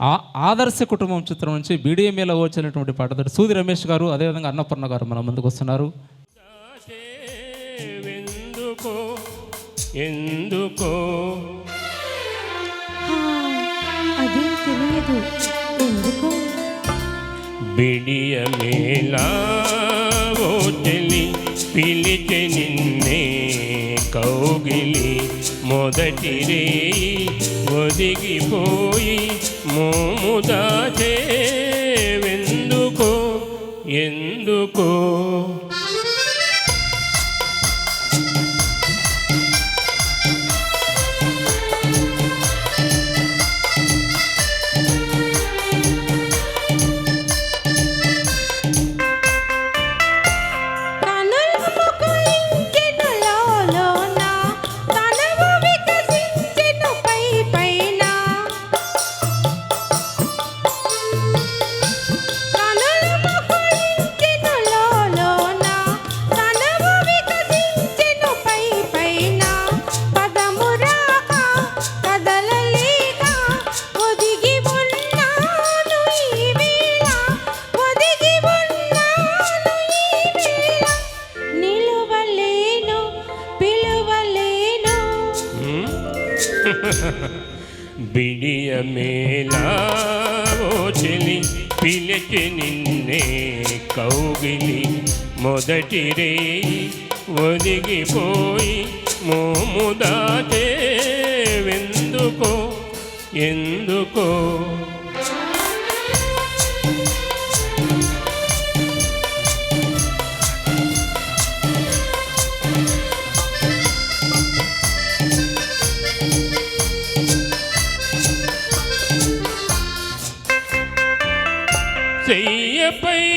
ఆ ఆదర్శ కుటుంబం చిత్రం నుంచి బీడిఎంఏలో వచ్చినటువంటి పాటతో సూది రమేష్ గారు అదేవిధంగా అన్నపూర్ణ గారు మన ముందుకు వస్తున్నారు. ఎందుకో? ఎందుకో అదే తెలియదు. ఎందుకో? బిడియమేలా పిలిచె నిన్నే కౌగిలి మొదటి రే ఒదిగిపోయి మోముదాచే వెందుకో ఎందుకో ఎందుకో మొదటి రే ఒదిగిపోయి మోముదాచే వెందుకో ఎందుకో చెయ్యపై మల్లియలే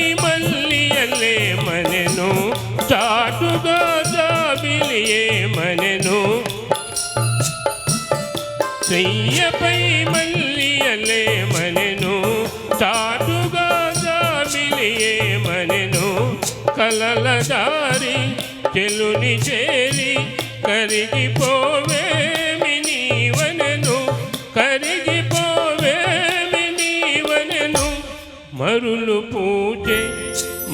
చెలుని చేరి కరిగిపోవేమి నీవనను కరిగిపోవేమి నీవనను. మరులు పూచే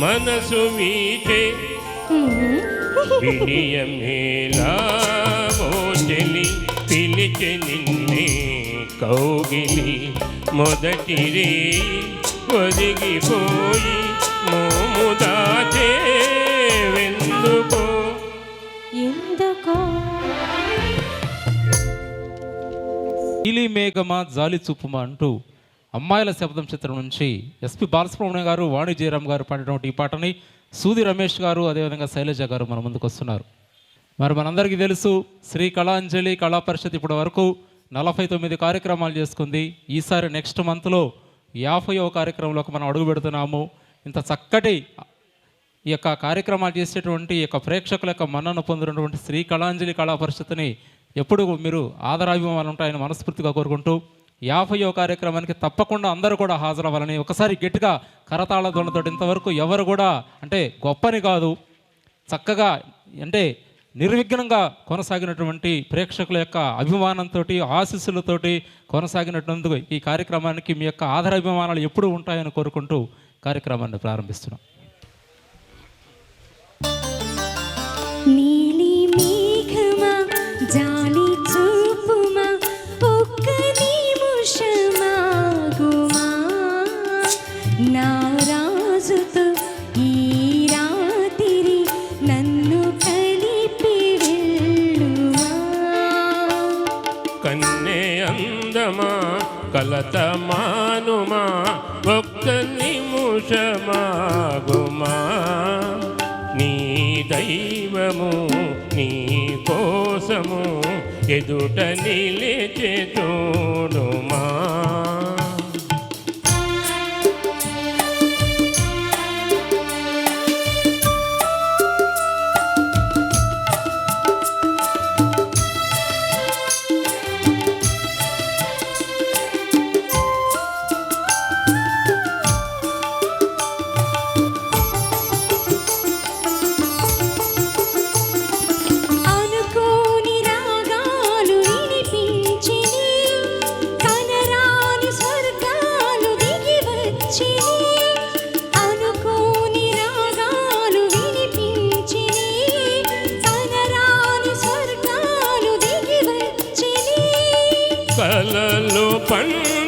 మనసు వీచే విడియమేలా ఓ పిలిచి నిన్నే కౌగిలి మొదటి రే ఒదిగిపోయి మోముదా నీలి మేఘమా జాలి చూపుమా అంటూ అమ్మాయిల శబ్దం చిత్రం నుంచి ఎస్పి బాలసుబ్రహ్మణ్యం గారు వాణి జయరామ్ గారు పాడినటువంటి ఈ పాటని సూది రమేష్ గారు అదేవిధంగా శైలజ గారు మన ముందుకు వస్తున్నారు. మరి మనందరికీ తెలుసు శ్రీ కళాంజలి కళా పరిషత్ ఇప్పటి వరకు నలభై తొమ్మిది కార్యక్రమాలు చేసుకుంది. ఈసారి నెక్స్ట్ మంత్లో యాభైవ కార్యక్రమంలోకి మనం అడుగు పెడుతున్నాము. ఇంత చక్కటి ఈ యొక్క కార్యక్రమాలు చేసేటువంటి ఈ యొక్క ప్రేక్షకుల యొక్క మన్నను పొందినటువంటి శ్రీ కళాంజలి కళా పరిషత్ని ఎప్పుడు మీరు ఆదరాభిమానాలు ఉంటాయని మనస్ఫూర్తిగా కోరుకుంటూ యాభయో కార్యక్రమానికి తప్పకుండా అందరూ కూడా హాజరవ్వాలని ఒకసారి గట్టిగా కరతాళ ధ్వనితో ఇంతవరకు ఎవరు కూడా అంటే గొప్పని కాదు చక్కగా అంటే నిర్విఘ్నంగా కొనసాగినటువంటి ప్రేక్షకుల యొక్క అభిమానంతో ఆశీస్సులతోటి కొనసాగినటువంటి ఈ కార్యక్రమానికి మీ యొక్క ఆదరాభిమానాలు ఎప్పుడూ ఉంటాయని కోరుకుంటూ కార్యక్రమాన్ని ప్రారంభిస్తున్నాం. కలలో పండు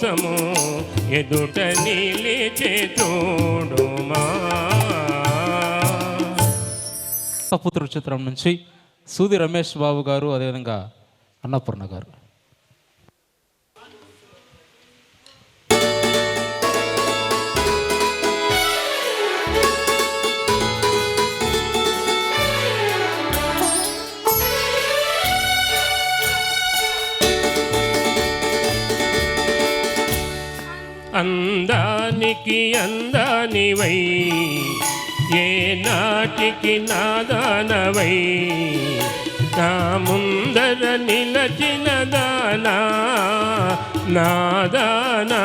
కోసము ఎదుట నిలిచే చూడుమా సపుత్ర చిత్రం నుంచి సూది రమేష్ బాబు గారు అదేవిధంగా అన్నపూర్ణ గారు. అందానికి అందానివై ఏ నాటికి నాదానవై నా ముందర నిలచిన దానా నాదానా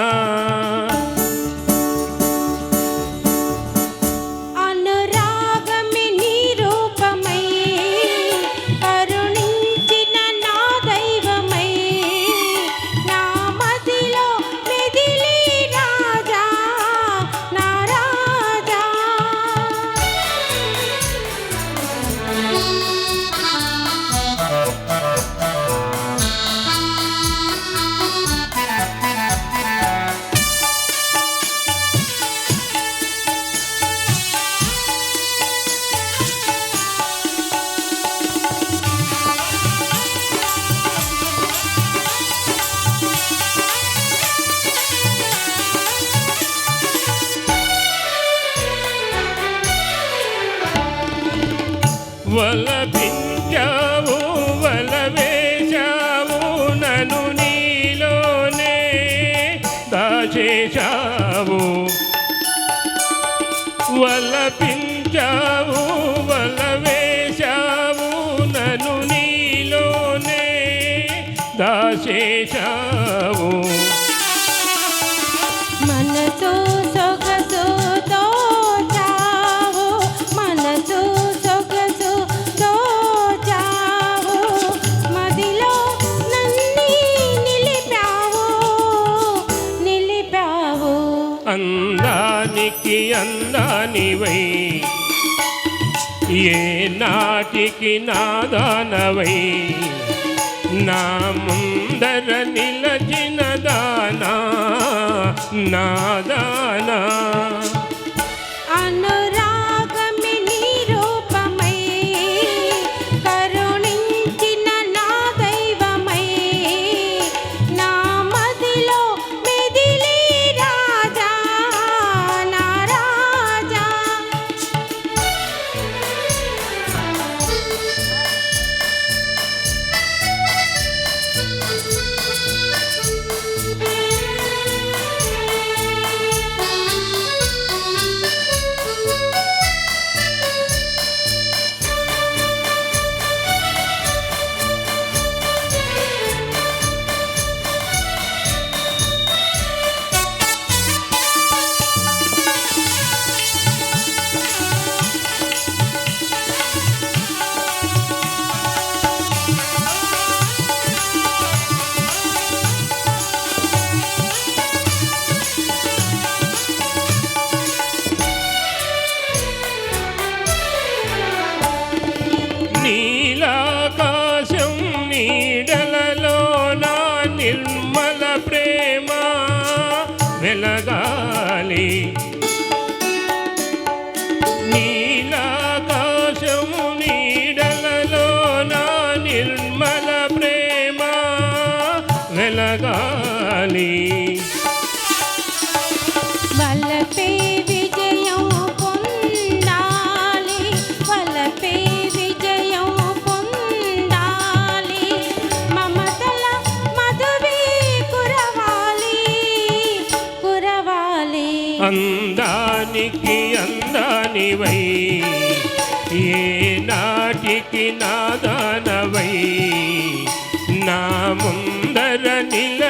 దాచేశావు మనసు సొగసు దోచావు మనసు సొగసు దోచావు మదిలో నన్ని నిలిపావు. నిలిపావు. అందానికి అందానివై ఏ నాటికి నాదానవై నా ముందర నిలచిన దానా నాదానా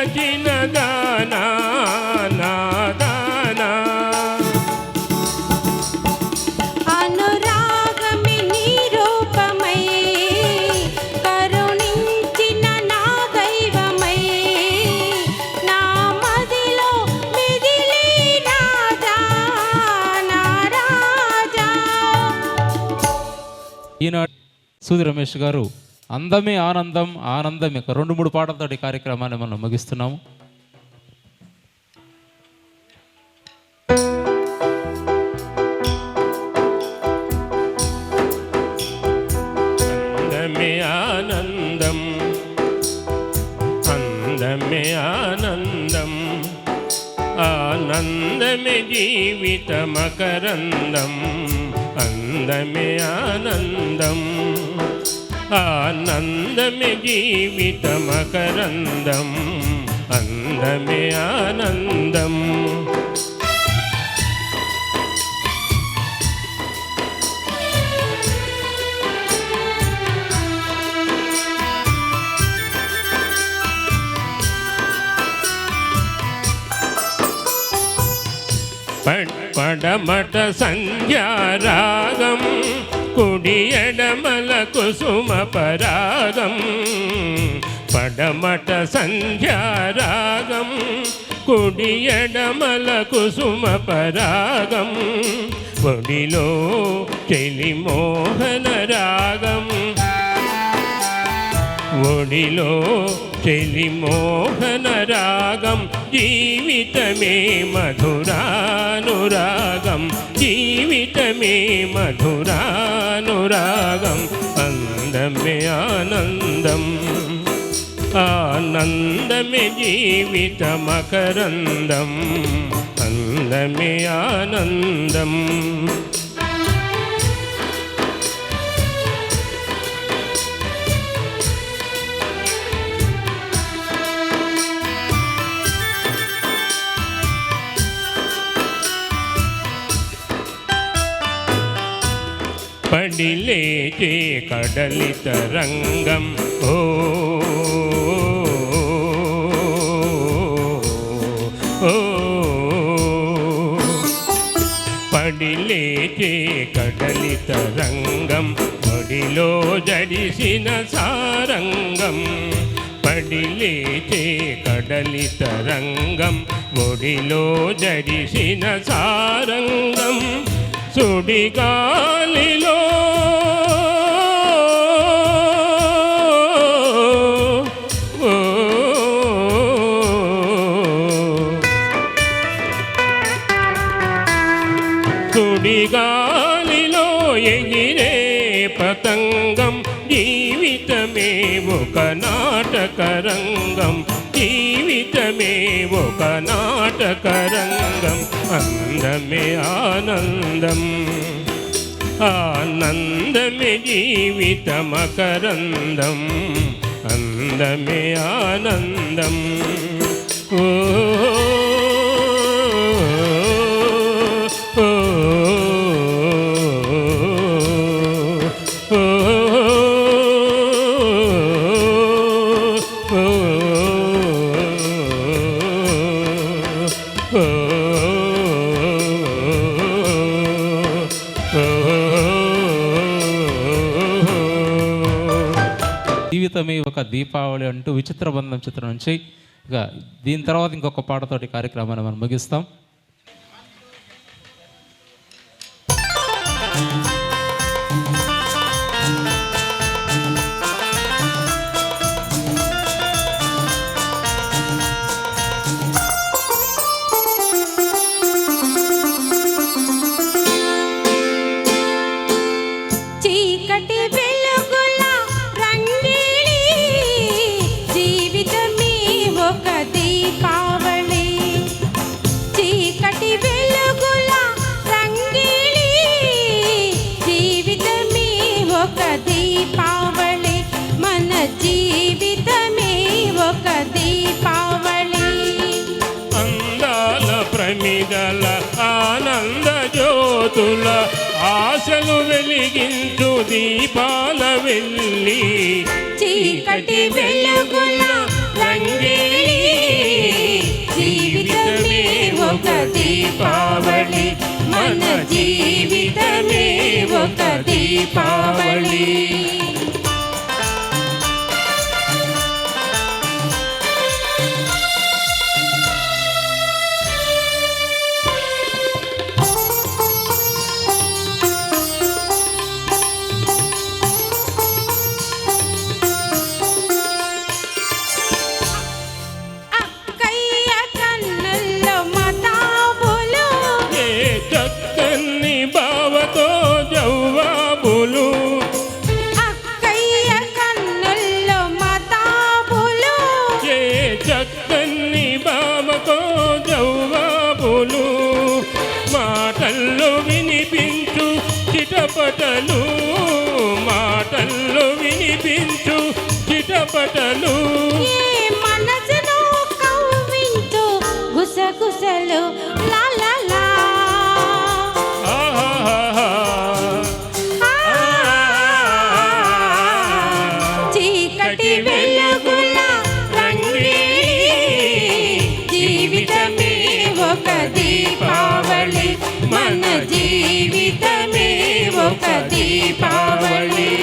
నా రాజా ఈనాడు సూది రమేష్ గారు అందమే ఆనందం ఆనందం ఇక రెండు మూడు పాటలతో ఈ కార్యక్రమాన్ని మనం ముగిస్తున్నాము. అందమే ఆనందం అందమే ఆనందం ఆనందమే జీవిత మకరందం అందమే ఆనందం. ఆనందమే జీవిత మకరందం అందమే ఆనందం. పడ్- పడమట సంధ్యారాగం కుసుమ పరాగం పడమట సంధ్యారాగం కుడియడమల కుసుమ పరాగం కొడిలో చెలి మోహన రాగం. ఒడిలో చెలి మోహన రాగం జీవితమే మధురానురాగం జీవితమే మధురానురాగం. అందమే ఆనందం. ఆనందమే జీవిత మకరందం. అందమే ఆనందం. పడిలేచే కడలిత రంగం. ఓ ఓ పడిలేచే కడలిత రంగం. ఒడిలో జడిసిన సారంగం. పడిలేచే కడలిత రంగం. ఒడిలో జడిసిన సారంగం. సుడిగాలిలో సుడిగాలిలో ఎగిరే పతంగం జీవితమే ఒక నాటకరంగం ఒక నాటకరంగం అందమే ఆనందం ఆనందమే జీవిత మకరందం అందమే ఆనందం ఓ, ఒక దీపావళి అంటూ విచిత్ర బంధం చిత్రం నుంచి ఇక దీని తర్వాత ఇంకొక పాటతోటి కార్యక్రమాన్ని మనం ముగిస్తాం. భక్తుల ఆశలు వెలిగించు దీపాల వెళ్ళి చీకటి వెలుగుల జీవితమే ఒక దీపావళి. మన జీవితమే ఒక దీపావళి. మాటలు మనసును దీపావళి. మన జీవితమే ఒక దీపావళి.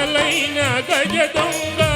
అసలైన గజ దొంగ